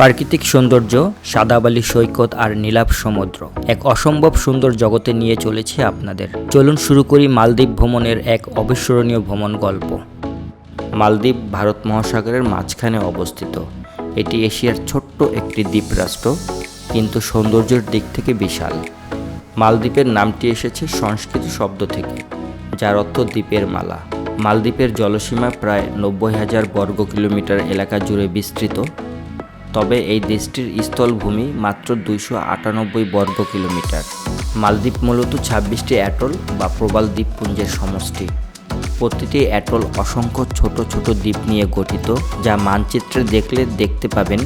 প্রাকৃতিক সৌন্দর্য, সাদাবালি সৈকত আর নীলাভ সমুদ্র। এক অসম্ভব সুন্দর জগতে নিয়ে চলেছে আপনাদের। চলুন শুরু করি মালদ্বীপ ভ্রমণের এক অবিস্মরণীয় ভ্রমণ গল্প। মালদ্বীপ ভারত মহাসাগরের মাঝখানে অবস্থিত। এটি এশিয়ার ছোট্ট একটি দ্বীপ রাষ্ট্র কিন্তু সৌন্দর্যের দিক থেকে বিশাল। মালদ্বীপের নামটি এসেছে সংস্কৃত শব্দ থেকে, যার অর্থ দ্বীপের মালা। মালদ্বীপের জলসীমা প্রায় নব্বই হাজার বর্গ কিলোমিটার এলাকা জুড়ে বিস্তৃত। তবে এই দেশটির স্থলভূমি মাত্র দুইশো আটানব্বই বর্গ কিলোমিটার। মালদ্বীপ মূলত ছাব্বিশটি অ্যাটল বা প্রবাল দ্বীপপুঞ্জের সমষ্টি। প্রতিটি অ্যাটল অসংখ্য ছোট ছোট দ্বীপ নিয়ে গঠিত, যা মানচিত্রে দেখলে দেখতে পাবেন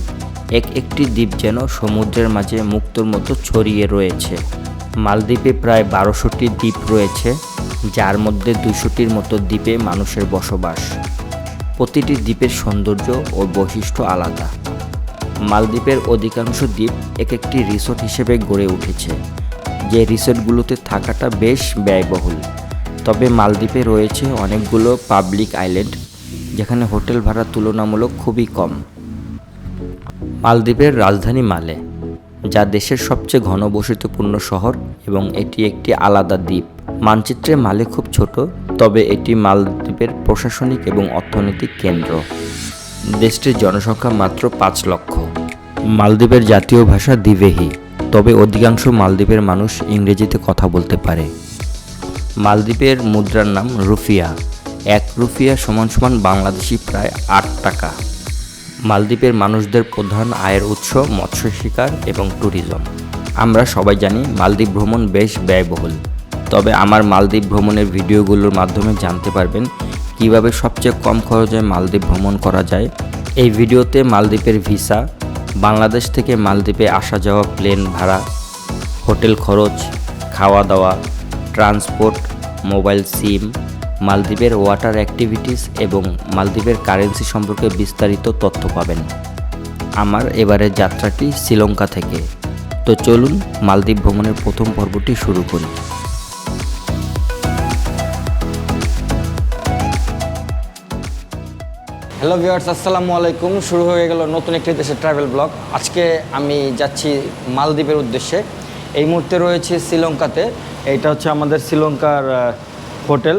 এক একটি দ্বীপ যেন সমুদ্রের মাঝে মুক্তর মতো ছড়িয়ে রয়েছে। মালদ্বীপে প্রায় বারোশোটি দ্বীপ রয়েছে, যার মধ্যে দুশোটির মতো দ্বীপে মানুষের বসবাস। প্রতিটি দ্বীপের সৌন্দর্য ও বৈশিষ্ট্য আলাদা। মালদ্বীপের অধিকাংশ দ্বীপ এক একটি রিসোর্ট হিসেবে গড়ে উঠেছে, যে রিসোর্টগুলোতে থাকাটা বেশ ব্যয়বহুল। তবে মালদ্বীপে রয়েছে অনেকগুলো পাবলিক আইল্যান্ড, যেখানে হোটেল ভাড়া তুলনামূলক খুবই কম। মালদ্বীপের রাজধানী মালে, যা দেশের সবচেয়ে ঘনবসতিপূর্ণ শহর এবং এটি একটি আলাদা দ্বীপ। মানচিত্রে মালে খুব ছোট, তবে এটি মালদ্বীপের প্রশাসনিক এবং অর্থনৈতিক কেন্দ্র। দেশটির জনসংখ্যা মাত্র পাঁচ লক্ষ। মালদ্বীপের জাতীয় ভাষা দিবেহি তবে অধিকাংশ মালদ্বীপের মানুষ ইংরেজিতে কথা বলতে পারে। মালদ্বীপের মুদ্রার নাম রুফিয়া। এক রুফিয়া সমান সমান বাংলাদেশি প্রায় আট টাকা। মালদ্বীপের মানুষদের প্রধান আয়ের উৎস মৎস্য শিকার এবং ট্যুরিজম। আমরা সবাই জানি মালদ্বীপ ভ্রমণ বেশ ব্যয়বহুল। তবে আমার মালদ্বীপ ভ্রমণের ভিডিওগুলোর মাধ্যমে জানতে পারবেন কীভাবে সবচেয়ে কম খরচে মালদ্বীপ ভ্রমণ করা যায়। এই ভিডিওতে মালদ্বীপের ভিসা বাংলাদেশ থেকে মালদ্বীপে আসা যাওয়া প্লেন ভাড়া, হোটেল খরচ খাওয়া দাওয়া ট্রান্সপোর্ট, মোবাইল সিম, মালদ্বীপের ওয়াটার অ্যাক্টিভিটিস এবং মালদ্বীপের কারেন্সি সম্পর্কে বিস্তারিত তথ্য পাবেন। আমার এবারের যাত্রাটি শ্রীলঙ্কা থেকে। তো চলুন মালদ্বীপ ভ্রমণের প্রথম পর্বটি শুরু করি। হ্যালো ভিউয়ার্স আসসালামু আলাইকুম। শুরু হয়ে গেল নতুন একটি দেশের ট্রাভেল ব্লগ আজকে আমি যাচ্ছি মালদ্বীপের উদ্দেশ্যে। এই মুহূর্তে রয়েছে শ্রীলঙ্কাতে। এইটা হচ্ছে আমাদের শ্রীলঙ্কার হোটেল।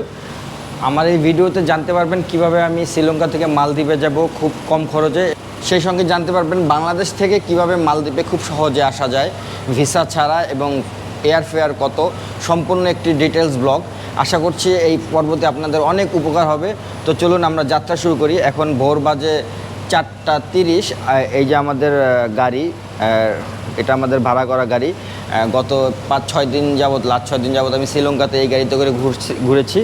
আমার এই ভিডিওতে জানতে পারবেন কীভাবে আমি শ্রীলঙ্কা থেকে মালদ্বীপে যাব খুব কম খরচে। সেই সঙ্গে জানতে পারবেন বাংলাদেশ থেকে কীভাবে মালদ্বীপে খুব সহজে আসা যায়, ভিসা ছাড়া এবং এয়ার ফেয়ার কত। সম্পূর্ণ একটি ডিটেলস ব্লগ আশা করছি এই পর্বতে আপনাদের অনেক উপকার হবে। তো চলুন আমরা যাত্রা শুরু করি। এখন ভোর বাজে চারটা তিরিশ। এই যে আমাদের গাড়ি এটা আমাদের ভাড়া করা গাড়ি। গত পাঁচ ছয় দিন যাবৎ, লাস্ট ছয় দিন যাবত আমি শ্রীলঙ্কাতে এই গাড়িতে করে ঘুরছি, ঘুরেছি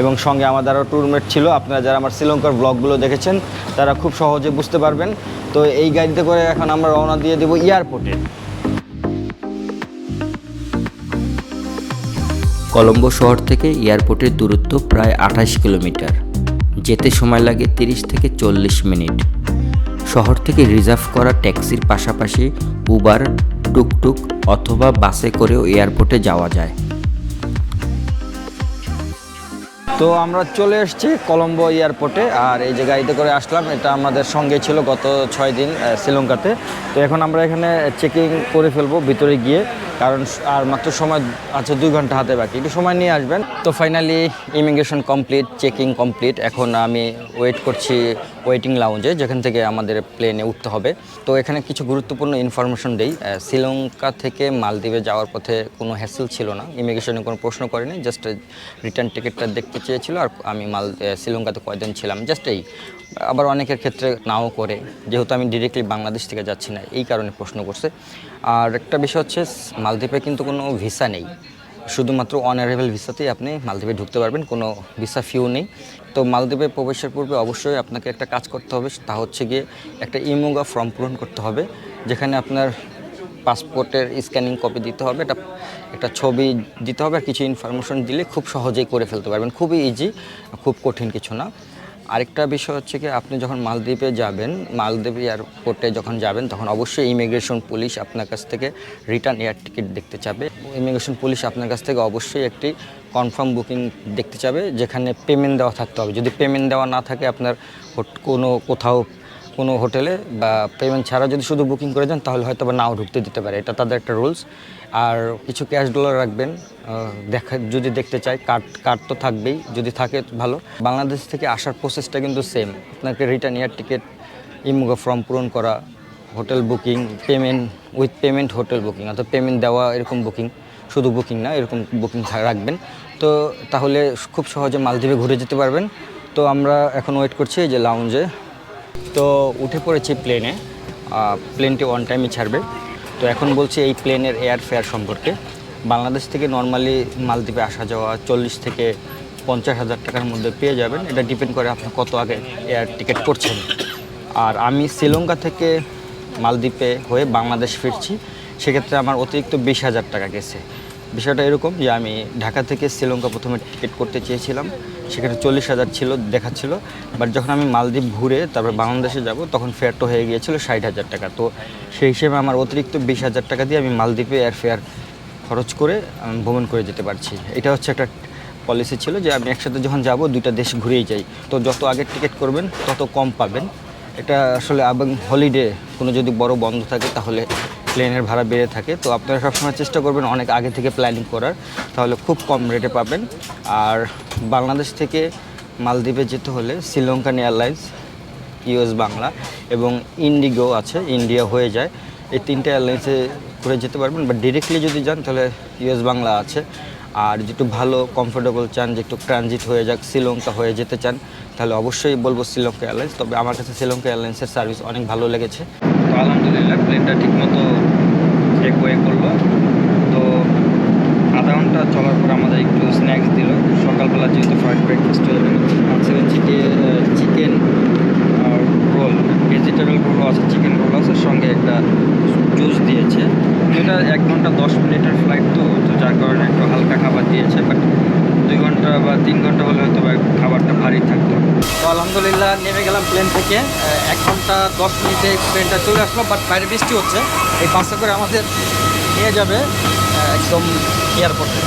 এবং সঙ্গে আমাদের আরও ট্যুরমেট ছিল। আপনারা যারা আমার শ্রীলঙ্কার ব্লগগুলো দেখেছেন, তারা খুব সহজে বুঝতে পারবেন। তো এই গাড়িতে করে এখন আমরা রওনা দিয়ে দেবো এয়ারপোর্টে কলম্বো শহর থেকে এয়ারপোর্টের দূরত্ব প্রায় আঠাশ কিলোমিটার। যেতে সময় লাগে তিরিশ থেকে চল্লিশ মিনিট। শহর থেকে রিজার্ভ করা ট্যাক্সির পাশাপাশি উবার, টুকটুক অথবা বাসে করেও এয়ারপোর্টে যাওয়া যায়। তো আমরা চলে এসেছি কলম্বো এয়ারপোর্টে, আর এই যে গাড়িতে করে আসলাম, এটা আমাদের সঙ্গে ছিল গত ছয় দিন শ্রীলঙ্কাতে। তো এখন আমরা এখানে চেকিং করে ফেলব, ভিতরে গিয়ে। কারণ আর মাত্র সময় আছে দুই ঘণ্টা হাতে বাকি। একটু সময় নিয়ে আসবেন। তো finally immigration complete checking complete এখন আমি ওয়েট করছি ওয়েটিং লাউঞ্জে যেখান থেকে আমাদের প্লেনে উঠতে হবে। তো এখানে কিছু গুরুত্বপূর্ণ ইনফরমেশন দেই। শ্রীলঙ্কা থেকে মালদ্বীপে যাওয়ার পথে কোনো হ্যাসেল ছিল না। ইমিগ্রেশনে কোনো প্রশ্ন করেনি জাস্ট রিটার্ন টিকিটটা দেখতে চেয়েছিল। আর আমি মাল শ্রীলঙ্কাতে কয়দিন ছিলাম জাস্ট এই। আবার অনেকের ক্ষেত্রে নাও করে। যেহেতু আমি ডিরেক্টলি বাংলাদেশ থেকে যাচ্ছি না, এই কারণে প্রশ্ন করছে। আর একটা বিষয় হচ্ছে মালদ্বীপে কিন্তু কোনো ভিসা নেই। শুধুমাত্র অনারেবল ভিসাতেই আপনি মালদ্বীপে ঢুকতে পারবেন, কোনো ভিসা ফিউ নেই। তো মালদ্বীপে প্রবেশের পূর্বে অবশ্যই আপনাকে একটা কাজ করতে হবে, তা হচ্ছে গিয়ে একটা ইমোগা ফর্ম পূরণ করতে হবে, যেখানে আপনার পাসপোর্টের স্ক্যানিং কপি দিতে হবে, এটা, একটা ছবি দিতে হবে, আর কিছু ইনফরমেশন দিলে খুব সহজেই করে ফেলতে পারবেন। খুবই ইজি খুব কঠিন কিছু না। আরেকটা বিষয় হচ্ছে কি, আপনি যখন মালদ্বীপে যাবেন, মালদ্বীপ এয়ারপোর্টে যখন যাবেন, তখন অবশ্যই ইমিগ্রেশন পুলিশ আপনার কাছ থেকে রিটার্ন এয়ার টিকিট দেখতে চাবে। ইমিগ্রেশন পুলিশ আপনার কাছ থেকে অবশ্যই একটি কনফার্ম বুকিং দেখতে চাবে, যেখানে পেমেন্ট দেওয়া থাকতে হবে। যদি পেমেন্ট দেওয়া না থাকে আপনার কোনো কোথাও কোনো হোটেলে বা পেমেন্ট ছাড়া যদি শুধু বুকিং করে যান তাহলে হয়তো বা নাও ঢুকতে দিতে পারে। এটা তাদের একটা রুলস আর কিছু ক্যাশ ডলার রাখবেন দেখা, যদি দেখতে চাই কার্ড কার্ড তো থাকবেই, যদি থাকে ভালো। বাংলাদেশ থেকে আসার প্রসেসটা কিন্তু সেম আপনাকে রিটার্ন এয়ার টিকিট ইমুগো ফর্ম পূরণ করা hotel booking payment with payment hotel booking অর্থাৎ পেমেন্ট দেওয়া এরকম বুকিং শুধু বুকিং না, এরকম বুকিং রাখবেন। তো তাহলে খুব সহজে মালদ্বীপে ঘুরে যেতে পারবেন। তো আমরা এখন ওয়েট করছি যে লাউঞ্জে তো উঠে পড়েছি প্লেনে প্লেনটি অন টাইমে ছাড়বে। তো এখন বলছি এই প্লেনের এয়ার ফেয়ার সম্পর্কে। বাংলাদেশ থেকে নর্মালি মালদ্বীপে আসা যাওয়া চল্লিশ থেকে পঞ্চাশ হাজার টাকার মধ্যে পেয়ে যাবেন। এটা ডিপেন্ড করে আপনি কত আগে এয়ার টিকিট করছেন। আর আমি শ্রীলঙ্কা থেকে মালদ্বীপে হয়ে বাংলাদেশ ফিরছি। সেক্ষেত্রে আমার অতিরিক্ত বিশ হাজার টাকা গেছে। বিষয়টা এরকম যে আমি ঢাকা থেকে শ্রীলঙ্কা প্রথমে টিকিট করতে চেয়েছিলাম। সেখানে চল্লিশ হাজার ছিল, দেখাচ্ছিল। বাট যখন আমি মালদ্বীপ ঘুরে তারপর বাংলাদেশে যাব, তখন ফেয়ারটা হয়ে গিয়েছিল ষাট হাজার টাকা। তো সেই হিসেবে আমার অতিরিক্ত বিশ হাজার টাকা দিয়ে আমি মালদ্বীপে এয়ার ফেয়ার খরচ করে ভ্রমণ করে যেতে পারছি। এটা হচ্ছে একটা পলিসি ছিল যে আমি একসাথে যখন যাব, দুইটা দেশ ঘুরেই যাই। তো যত আগে টিকিট করবেন, তত কম পাবেন। এটা আসলে এবং হলিডে কোনো যদি বড় বন্ধ থাকে, তাহলে প্লেনের ভাড়া বেড়ে থাকে। তো আপনারা সবসময় চেষ্টা করবেন অনেক আগে থেকে প্ল্যানিং করার, তাহলে খুব কম রেটে পাবেন। আর বাংলাদেশ থেকে মালদ্বীপে যেতে হলে শ্রীলঙ্কান এয়ারলাইন্স ইউএস বাংলা এবং ইন্ডিগো আছে, ইন্ডিয়া হয়ে যায়। এই তিনটে এয়ারলাইন্সে করে যেতে পারবেন। বা ডিরেক্টলি যদি যান, তাহলে ইউএস বাংলা আছে। আর যেটু ভালো কমফোর্টেবল চান, যে একটু ট্রানজিট হয়ে যাক, শ্রীলঙ্কা হয়ে যেতে চান, তাহলে অবশ্যই বলব শ্রীলঙ্কা এয়ারলাইন্স। তবে আমার কাছে শ্রীলঙ্কা এয়ারলাইন্সের সার্ভিস অনেক ভালো লেগেছে। আলহামদুলিল্লাহ প্লেনটা ঠিকমতো টেক ওয়ে করল। তো আধা ঘণ্টা চলার পর আমাদের একটু স্ন্যাক্স দিল। সকালবেলা যেহেতু ফ্রাইড ব্রেকফাস্ট আছে হচ্ছে চিকেন আর রোল ভেজিটেবল রোলও আছে চিকেন রোল আছে, সঙ্গে একটা জুস দিয়েছে। এটা এক ঘণ্টা দশ মিনিটের ফ্লাইট তো তো যার কারণে একটু হালকা খাবার দিয়েছে বাট দুই ঘণ্টা বা তিন ঘণ্টা হলে হয়তো বা খাবারটা ভারী থাকতো। তো আলহামদুলিল্লাহ নেমে গেলাম প্লেন থেকে। এক ঘণ্টা দশ মিনিটে প্লেনটা চলে আসলো বাট বাইরে বৃষ্টি হচ্ছে। এই বাসে করে আমাদের নিয়ে যাবে একদম এয়ারপোর্টে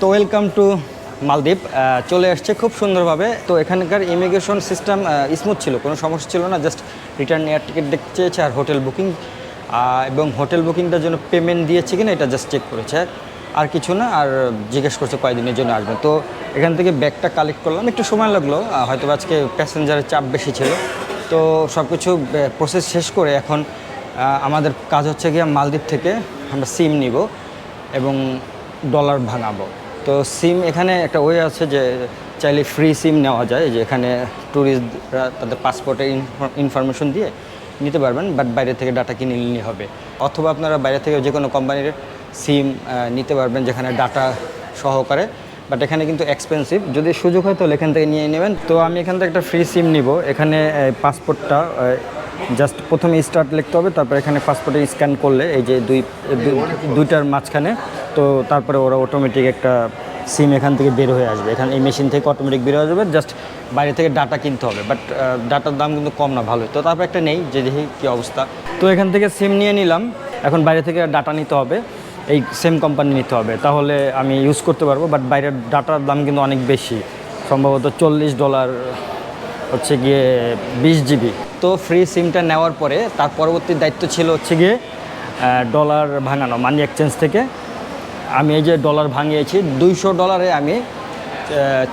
তো ওয়েলকাম টু মালদ্বীপ। চলে আসছে খুব সুন্দরভাবে। তো এখানকার ইমিগ্রেশন সিস্টেম স্মুথ ছিল, কোনো সমস্যা ছিল না জাস্ট রিটার্ন এয়ার টিকিট দেখতে চেয়েছে আর হোটেল বুকিং এবং হোটেল বুকিংটার জন্য পেমেন্ট দিয়েছে কিনা এটা জাস্ট চেক করেছে। আর কিছু না, আর জিজ্ঞেস করছে কয়দিনের জন্য আসবেন তো এখান থেকে ব্যাগটা কালেক্ট করলাম, একটু সময় লাগল হয়তো আজকে প্যাসেঞ্জারের চাপ বেশি ছিল। তো সব কিছু প্রসেস শেষ করে এখন আমাদের কাজ হচ্ছে গিয়ে মালদ্বীপ থেকে আমরা সিম নিব এবং ডলার ভাঙাবো। তো সিম এখানে একটা ওয়ে আছে যে চাইলে ফ্রি সিম নেওয়া যায়, যে এখানে ট্যুরিস্টরা তাদের পাসপোর্টের ইনফরমেশন দিয়ে নিতে পারবেন বাট বাইরে থেকে ডাটা কিনে নিলে হবে। অথবা আপনারা বাইরে থেকে যে কোনো কোম্পানির সিম নিতে পারবেন যেখানে ডাটা সহকারে বাট এখানে কিন্তু এক্সপেন্সিভ যদি সুযোগ হয় তাহলে এখান থেকে নিয়ে নেবেন। তো আমি এখান থেকে একটা ফ্রি সিম নিব। এখানে পাসপোর্টটা জাস্ট প্রথমে স্টার্ট লিখতে হবে, তারপর এখানে পাসপোর্টে স্ক্যান করলে এই যে দুই দুইটার মাঝখানে, তো তারপরে ওরা অটোমেটিক একটা সিম এখান থেকে বের হয়ে আসবে। এখানে এই মেশিন থেকে অটোমেটিক বের হয়ে যাবে জাস্ট বাইরে থেকে ডাটা কিনতে হবে। বাট ডাটার দাম কিন্তু কম না, ভালোই। তো তারপর একটা নেই, যে দেখি কী অবস্থা। তো এখান থেকে সিম নিয়ে নিলাম। এখন বাইরে থেকে ডাটা নিতে হবে। এই সেম কোম্পানি নিতে হবে। তাহলে আমি ইউজ করতে পারব বাট বাইরের ডাটার দাম কিন্তু অনেক বেশি। সম্ভবত চল্লিশ ডলার হচ্ছে গিয়ে বিশ জিবি তো ফ্রি সিমটা নেওয়ার পরে তার পরবর্তী দায়িত্ব ছিল হচ্ছে গিয়ে ডলার ভাঙানো মানি এক্সচেঞ্জ থেকে। আমি এই যে ডলার ভাঙিয়েছি, দুইশো ডলারে আমি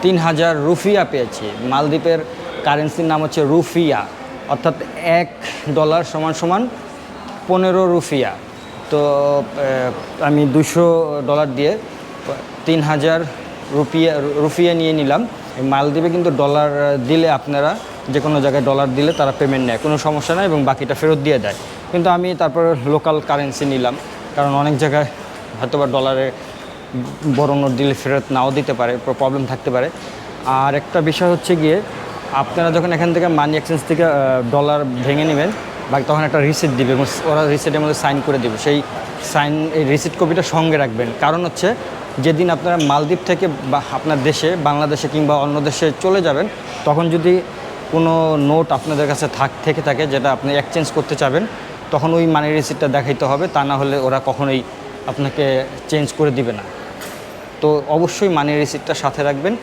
তিন হাজার রুফিয়া পেয়েছি। মালদ্বীপের কারেন্সির নাম হচ্ছে রুফিয়া, অর্থাৎ এক ডলার সমান সমান পনেরো রুফিয়া। তো আমি দুশো ডলার দিয়ে তিন হাজার রুপিয়া, রুফিয়া নিয়ে নিলাম। মালদ্বীপে কিন্তু ডলার দিলে আপনারা যে কোনো জায়গায় ডলার দিলে তারা পেমেন্ট নেয়, কোনো সমস্যা নেই এবং বাকিটা ফেরত দিয়ে দেয়। কিন্তু আমি তারপর লোকাল কারেন্সি নিলাম, কারণ অনেক জায়গায় হয়তো বা ডলারে বড় নোট দিলে ফেরত নাও দিতে পারে প্রবলেম থাকতে পারে। আর একটা বিষয় হচ্ছে গিয়ে, আপনারা যখন এখান থেকে মানি এক্সচেঞ্জ থেকে ডলার ভেঙে নেবেন, বা তখন একটা রিসিট দিবে এবং ওরা রিসিটের মধ্যে সাইন করে দেবে। সেই সাইন এই রিসিট কপিটা সঙ্গে রাখবেন। কারণ হচ্ছে, যেদিন আপনারা মালদ্বীপ থেকে বা আপনার দেশে, বাংলাদেশে কিংবা অন্য দেশে চলে যাবেন, তখন যদি কোনো নোট আপনাদের কাছে থাক, থেকে থাকে, যেটা আপনি এক্সচেঞ্জ করতে চাবেন, তখন ওই মানি রিসিটটা দেখাইতে হবে। তা না হলে ওরা কখনোই আপনাকে চেঞ্জ করে দিবে না। তো অবশ্যই মানি রিসিপ্টটা সাথে রাখবেন।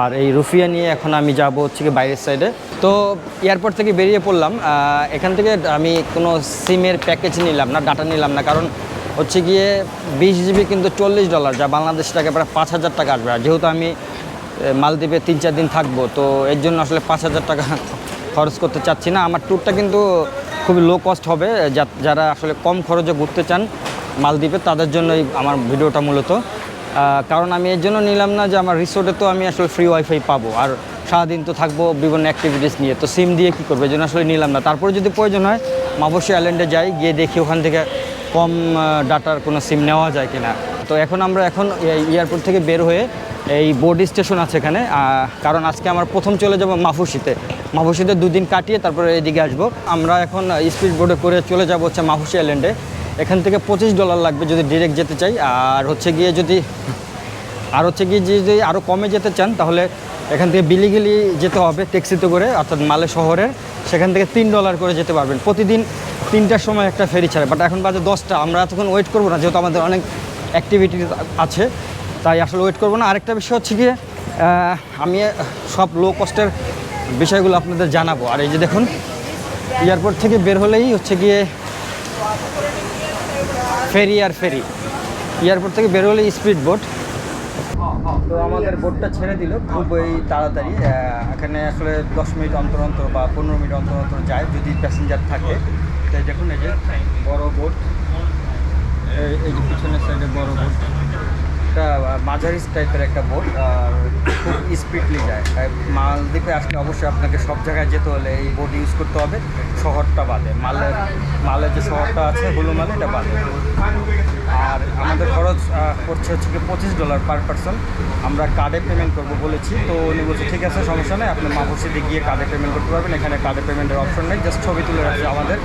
আর এই রুফিয়া নিয়ে এখন আমি যাব হচ্ছে কি বাইরের সাইডে তো এয়ারপোর্ট থেকে বেরিয়ে পড়লাম। এখান থেকে আমি কোনো সিমের প্যাকেজ নিলাম না ডাটা নিলাম না। কারণ হচ্ছে গিয়ে বিশ জিবি কিন্তু চল্লিশ ডলার যা বাংলাদেশ টাকা প্রায় পাঁচ হাজার টাকা আসবে। আর যেহেতু আমি মালদ্বীপে তিন চার দিন থাকব, তো এর জন্য আসলে পাঁচ হাজার টাকা খরচ করতে চাচ্ছি না। আমার ট্যুরটা কিন্তু খুবই লো কস্ট হবে যারা আসলে কম খরচে ঘুরতে চান মালদ্বীপে, তাদের জন্যই আমার ভিডিওটা মূলত। কারণ আমি এর জন্য নিলাম না যে আমার রিসোর্টে তো আমি আসলে ফ্রি ওয়াইফাই পাবো। আর সারাদিন তো থাকব বিভিন্ন অ্যাক্টিভিটিস নিয়ে। তো সিম দিয়ে কী করব? জন্য আসলে নিলাম না। তারপরে যদি প্রয়োজন হয় মাবসী আইল্যান্ডে যাই, গিয়ে দেখি ওখান থেকে কম ডাটার কোনো সিম নেওয়া যায় কিনা। তো এখন আমরা এখন এয়ারপোর্ট থেকে বের হয়ে এই বোর্ড স্টেশন আছে এখানে। কারণ আজকে আমার প্রথম চলে যাব মাফুসিতে মাফুসিতে দুদিন কাটিয়ে তারপরে এদিকে আসব। আমরা এখন স্পিড বোর্ডে করে চলে যাব হচ্ছে মাফুসি আইল্যান্ডে এখান থেকে পঁচিশ ডলার লাগবে যদি ডিরেক্ট যেতে চাই। আর হচ্ছে গিয়ে যদি, আর হচ্ছে গিয়ে যদি আরও কমে যেতে চান, তাহলে এখান থেকে বিলিগিলি যেতে হবে ট্যাক্সিতে করে, অর্থাৎ মালে শহরের, সেখান থেকে তিন ডলার করে যেতে পারবেন। প্রতিদিন তিনটার সময় একটা ফেরি ছাড়ে বাট এখন বাজে দশটা, আমরা এতক্ষণ ওয়েট করব না, যেহেতু আমাদের অনেক অ্যাক্টিভিটি আছে, তাই আসলে ওয়েট করব না। আরেকটা বিষয় হচ্ছে গিয়ে আমি সব লো কস্টের বিষয়গুলো আপনাদের জানাব। আর এই যে দেখুন এয়ারপোর্ট থেকে বের হলেই হচ্ছে গিয়ে ফেরি আর ফেরি। এয়ারপোর্ট থেকে বের হলে স্পিড বোট। তো আমাদের বোটটা ছেড়ে দিল, খুবই তাড়াতাড়ি। এখানে আসলে দশ মিনিট অন্তর অন্তর বা পনেরো মিনিট অন্তর অন্তর যায় যদি প্যাসেঞ্জার থাকে। তাই দেখুন, এই যে বড় বোট। এই যে পিছনের সাইডে বড় বোট। একটা মাঝারি টাইপের একটা বোট খুব স্পিডলি যায়। তাই মালদ্বীপে আসলে অবশ্যই আপনাকে সব জায়গায় যেতে হলে এই বোট ইউজ করতে হবে। শহরটা বাদে। মালের মালের যে শহরটা আছে, হুলুমালে, এটা বাদে। আর আমাদের খরচ পড়ছে হচ্ছে কি পঁচিশ ডলার পার পারসন আমরা কার্ডে পেমেন্ট করব বলেছি। তো উনি বলছে, ঠিক আছে, সমস্যা নেই। আপনি মাহবুসিতে গিয়ে কার্ডে পেমেন্ট করতে পারবেন। এখানে কার্ডে পেমেন্টের অপশন নেই। জাস্ট ছবি তুলে রাখছে আমাদের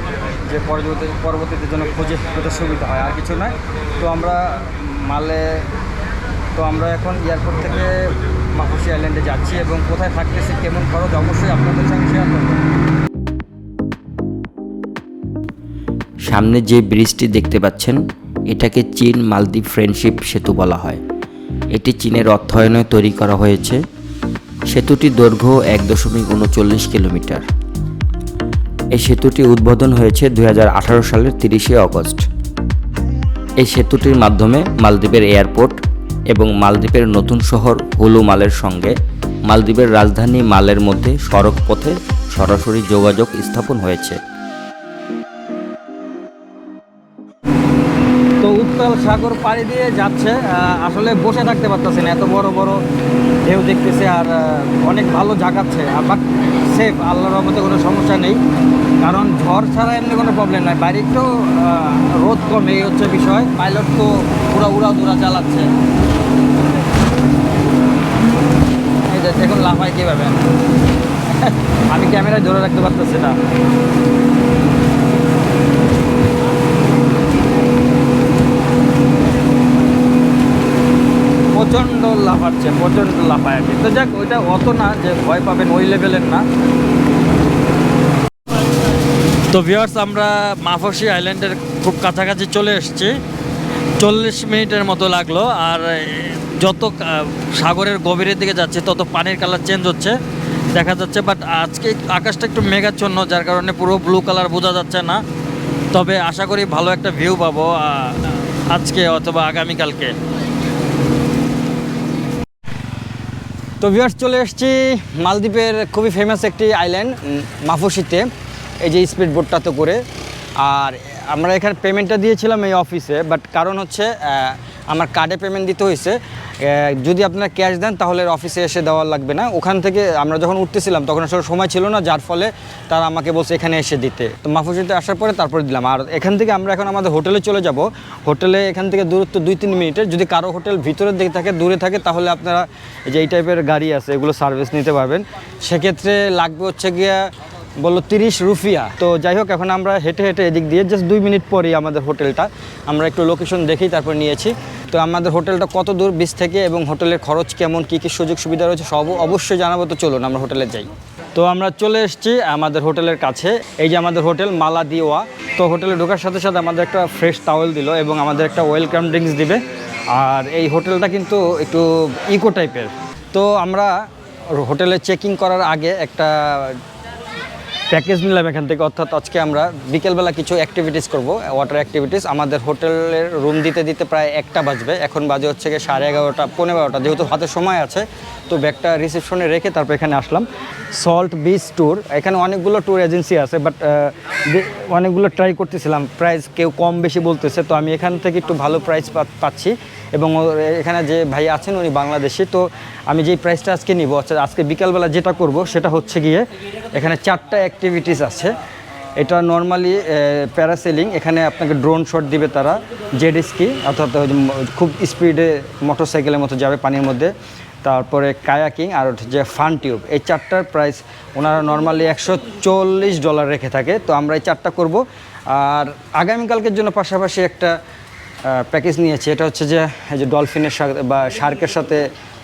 যে পরবর্তী পরবর্তীতে যেন খুঁজে পেতে সুবিধা হয়। আর কিছু নয়। তো আমরা মালে তো আমরা এখন এয়ারপোর্ট থেকে মাহবুসি আইল্যান্ডে যাচ্ছি এবং কোথায় থাকতেছি, কেমন খরচ, অবশ্যই আপনাদের সঙ্গে শেয়ার করব। সামনে যে ব্রিজটি দেখতে পাচ্ছেন, এটাকে চীন মালদ্বীপ ফ্রেন্ডশিপ সেতু বলা হয়। এটি চীনের অর্থায়নে তৈরি করা হয়েছে। সেতুটি দৈর্ঘ্য এক দশমিক উনচল্লিশ কিলোমিটার। এই সেতুটি উদ্বোধন হয়েছে দুই হাজার আঠারো সালের তিরিশে অগস্ট। এই সেতুটির মাধ্যমে মালদ্বীপের এয়ারপোর্ট এবং মালদ্বীপের নতুন শহর হুলু মালের সঙ্গে। মালদ্বীপের রাজধানী মালের মধ্যে সড়ক পথে সরাসরি যোগাযোগ স্থাপন হয়েছে। তো উত্তাল সাগর পাড়ি দিয়ে যাচ্ছে আসলে বসে থাকতে পারতেছে না, এত বড় বড় ঢেউ দেখতেছে আর অনেক ভালো জাগাচ্ছে। বাট সেফ আল্লাহর রহমতে কোনো সমস্যা নেই, কারণ ঝড় ছাড়া এমনি কোনো প্রবলেম নাই। বাইরে একটু রোদ কমে, এই হচ্ছে বিষয়। পাইলট তো পুরা উড়া দুরা চালাচ্ছে এই যে দেখুন লাফায় কীভাবে? আমি ক্যামেরায় ধরে রাখতে পারতেছি না। প্রচণ্ড লাফাচ্ছে, প্রচণ্ড লাফায় কি। তো যাক, ওইটা অত না যে ভয় পাবেন, ওই লেভেলের না। তো ভিওয়ার্স আমরা মাফসি আইল্যান্ডের খুব কাছাকাছি চলে এসেছি। চল্লিশ মিনিটের মতো লাগল, আর যত সাগরের গভীরের দিকে যাচ্ছে, তত পানির কালার চেঞ্জ হচ্ছে, দেখা যাচ্ছে বাট আজকে আকাশটা একটু মেঘাচ্ছন্ন, যার কারণে পুরো ব্লু কালার বোঝা যাচ্ছে না। তবে আশা করি ভালো একটা ভিউ পাবো আজকে অথবা আগামীকালকে। তো ভিউয়ার্স চলে এসেছি মালদ্বীপের খুবই ফেমাস একটি আইল্যান্ড মাফুসিতে। এই যে স্পিড বোটটাতে করে। আর আমরা এখানে পেমেন্টটা দিয়েছিলাম এই অফিসে বাট কারণ হচ্ছে আমার কার্ডে পেমেন্ট দিতে হয়েছে। যদি আপনারা ক্যাশ দেন তাহলে অফিসে এসে দেওয়া লাগবে না। ওখান থেকে আমরা যখন উঠতেছিলাম, তখন আসলে সময় ছিল না, যার ফলে তারা আমাকে বলছে এখানে এসে দিতে। তো মাফুসিতে আসার পরে তারপরে দিলাম। আর এখান থেকে আমরা এখন আমাদের হোটেলে চলে যাব। হোটেলে এখান থেকে দূরত্ব দুই তিন মিনিটের। যদি কারও হোটেল ভিতরের দিকে থাকে, দূরে থাকে, তাহলে আপনারা যে এই টাইপের গাড়ি আছে, এগুলো সার্ভিস নিতে পারবেন। সেক্ষেত্রে লাগবে হচ্ছে গিয়া বলল তিরিশ রুফিয়া। তো যাই হোক, এখন আমরা হেঁটে হেঁটে এদিক দিয়ে জাস্ট দুই মিনিট পরেই আমাদের হোটেলটা, আমরা একটু লোকেশন দেখেই তারপর নিয়েছি। তো আমাদের হোটেলটা কত দূর, বিচ থেকে এবং হোটেলের খরচ কেমন, কী কী সুযোগ সুবিধা রয়েছে, সব অবশ্যই জানাব। তো চলুন, আমরা হোটেলে যাই। তো আমরা চলে এসেছি আমাদের হোটেলের কাছে। এই যে আমাদের হোটেল মালা দিওয়া তো হোটেলে ঢোকার সাথে সাথে আমাদের একটা ফ্রেশ টাওয়েল দিল এবং আমাদের একটা ওয়েলকাম ড্রিঙ্কস দিবে। আর এই হোটেলটা কিন্তু একটু ইকো টাইপের তো আমরা হোটেলে চেকিং করার আগে একটা প্যাকেজ নিলাম এখান থেকে, অর্থাৎ আজকে আমরা বিকেলবেলা কিছু অ্যাক্টিভিটিস করব ওয়াটার অ্যাক্টিভিটিস আমাদের হোটেলের রুম দিতে দিতে প্রায় একটা বাজবে, এখন বাজে হচ্ছে গিয়ে সাড়ে এগারোটা পনেরো বারোটা, যেহেতু হাতে সময় আছে, তো ব্যাগটা রিসেপশনে রেখে তারপর এখানে আসলাম। সল্ট বিচ ট্যুর এখানে অনেকগুলো ট্যুর এজেন্সি আছে বাট অনেকগুলো ট্রাই করতেছিলাম প্রাইস কেউ কম বেশি বলতেছে, তো আমি এখান থেকে একটু ভালো প্রাইস পাচ্ছি। এবং এখানে যে ভাই আছেন উনি বাংলাদেশি, তো আমি যেই প্রাইসটা আজকে নিব, অর্থাৎ আজকে বিকালবেলা যেটা করব, সেটা হচ্ছে গিয়ে এখানে চারটা অ্যাক্টিভিটিস আছে। এটা নর্মালি প্যারাসেলিং এখানে আপনাকে ড্রোন শট দিবে তারা জেড স্কি অর্থাৎ খুব স্পিডে মোটরসাইকেলের মতো যাবে পানির মধ্যে। তারপরে কায়াকিং আর যে ফান টিউব। এই চারটার প্রাইস ওনারা নর্মালি একশো চল্লিশ ডলার রেখে থাকে। তো আমরা এই চারটা করব। আর আগামীকালকের জন্য পাশাপাশি একটা প্যাকেজ নিয়েছি। এটা হচ্ছে যে, এই যে ডলফিনের সাথে বা শার্কের সাথে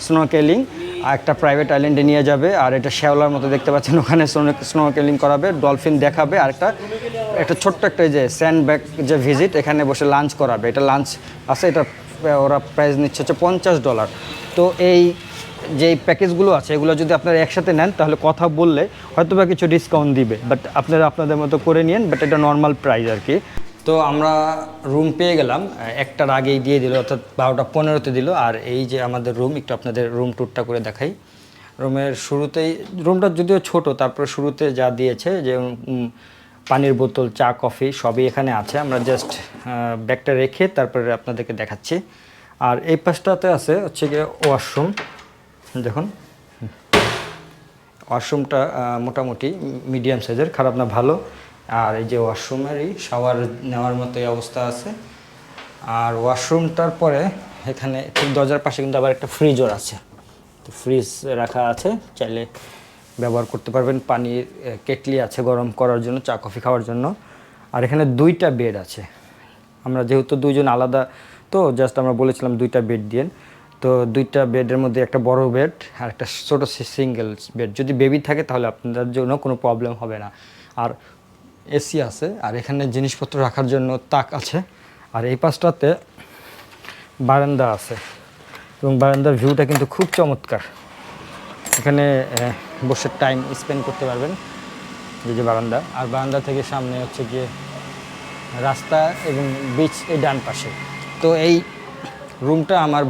স্নোকেলিং আর একটা প্রাইভেট আইল্যান্ডে নিয়ে যাবে। আর এটা শ্যাওলার মতো দেখতে পাচ্ছেন, ওখানে স্নোকেলিং করাবে ডলফিন দেখাবে। আর একটা একটা ছোট্ট একটা যে স্যান্ড ব্যাগ যে ভিজিট এখানে বসে লাঞ্চ করাবে। এটা লাঞ্চ আছে, এটা, ওরা প্রাইস নিচ্ছে হচ্ছে পঞ্চাশ ডলার। তো এই যে প্যাকেজগুলো আছে, এগুলো যদি আপনারা একসাথে নেন, তাহলে কথা বললে হয়তো বা কিছু ডিসকাউন্ট দিবে। বাট আপনারা আপনাদের মতো করে নিন বাট এটা নর্মাল প্রাইস আর কি। তো আমরা রুম পেয়ে গেলাম। একটার আগেই দিয়ে দিল, অর্থাৎ বারোটা পনেরোতে দিল। আর এই যে আমাদের রুম একটু আপনাদের রুম ট্যুরটা করে দেখাই। রুমের শুরুতেই রুমটা যদিও ছোট, তারপরে শুরুতে যা দিয়েছে, যে পানির বোতল, চা, কফি, সবই এখানে আছে। আমরা জাস্ট ব্যাগটা রেখে তারপরে আপনাদেরকে দেখাচ্ছি। আর এই পাশটাতে আছে হচ্ছে গিয়ে ওয়াশরুম দেখুন। ওয়াশরুমটা মোটামুটি মিডিয়াম সাইজের, খারাপ না, ভালো। আর এই যে ওয়াশরুমেরই শাওয়ার নেওয়ার মতোই অবস্থা আছে। আর ওয়াশরুমটার পরে এখানে ঠিক দরজার পাশে কিন্তু আবার একটা ফ্রিজও আছে। তো ফ্রিজ রাখা আছে, চাইলে ব্যবহার করতে পারবেন। পানির কেটলি আছে গরম করার জন্য, চা, কফি খাওয়ার জন্য। আর এখানে দুইটা বেড আছে। আমরা যেহেতু দুইজন আলাদা, তো জাস্ট আমরা বলেছিলাম দুইটা বেড দিয়ে তো দুইটা বেডের মধ্যে একটা বড় বেড আর একটা ছোটো সিঙ্গেল বেড যদি বেবি থাকে তাহলে আপনাদের জন্য কোনো প্রবলেম হবে না। আর এসি আছে, আর এখানে জিনিসপত্র রাখার জন্য তাক আছে। আর এই পাশটাতে বারান্দা আছে। এবং বারান্দার ভিউটা কিন্তু খুব চমৎকার। এখানে বসে টাইম স্পেন্ড করতে পারবেন এই যে বারান্দা। আর বারান্দা থেকে সামনে হচ্ছে গিয়ে রাস্তা এবং বিচ এই ডান পাশে। তো এই রুমটা আমার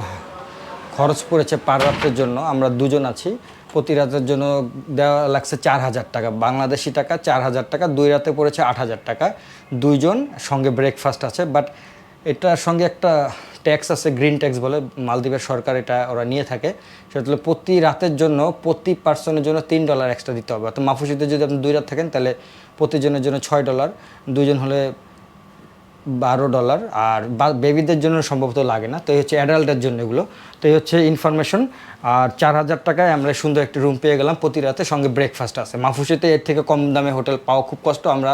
খরচ পড়েছে পার রাতের জন্য, আমরা দুজন আছি। প্রতি রাতের জন্য দেওয়া লাগছে চার হাজার টাকা। বাংলাদেশি টাকা চার হাজার টাকা, দুই রাতে পড়েছে আট হাজার টাকা। দুইজন সঙ্গে ব্রেকফাস্ট আছে বাট এটার সঙ্গে একটা ট্যাক্স আছে গ্রিন ট্যাক্স বলে, মালদ্বীপের সরকার এটা ওরা নিয়ে থাকে। সেটা হলো প্রতি রাতের জন্য, প্রতি পার্সনের জন্য তিন ডলার এক্সট্রা দিতে হবে। অর্থাৎ মাফুসিতে যদি আপনি দুই রাত থাকেন, তাহলে প্রতিজনের জন্য ছয় ডলার দুজন হলে বারো ডলার আর বেবিদের জন্য সম্ভবত লাগে না। তো এই হচ্ছে অ্যাডাল্টের জন্য এগুলো। তো এই হচ্ছে ইনফরমেশন আর চার হাজার টাকায় আমরা সুন্দর একটি রুম পেয়ে গেলাম। প্রতি রাতে সঙ্গে ব্রেকফাস্ট আছে। মাফুসিতে এর থেকে কম দামে হোটেল পাওয়া খুব কষ্ট। আমরা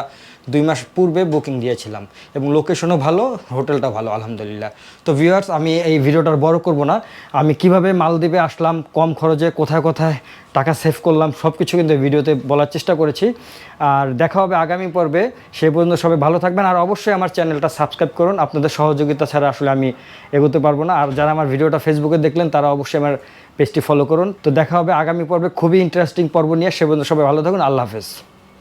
দুই মাস পূর্বে বুকিং দিয়েছিলাম। এবং লোকেশনও ভালো হোটেলটা ভালো, আলহামদুলিল্লাহ। তো ভিউয়ার্স আমি এই ভিডিওটা আর বড় করব না। আমি কীভাবে মালদ্বীপে আসলাম, কম খরচে, কোথায় কোথায় টাকা সেভ করলাম সব কিছু কিন্তু ভিডিওতে বলার চেষ্টা করেছি। আর দেখা হবে আগামী পর্বে। সেই পর্যন্ত সবাই ভালো থাকবেন। আর অবশ্যই আমার চ্যানেলটা সাবস্ক্রাইব করুন। আপনাদের সহযোগিতা ছাড়া আসলে আমি এগোতে পারব না। আর যারা আমার ভিডিওটা ফেসবুকে দেখলেন, তারা অবশ্যই আমার পেজটি ফলো করুন। তো দেখা হবে আগামী পর্বে। খুবই ইন্টারেস্টিং পর্ব নিয়ে। সে পর্যন্ত সবাই ভালো থাকুন। আল্লাহ হাফেজ।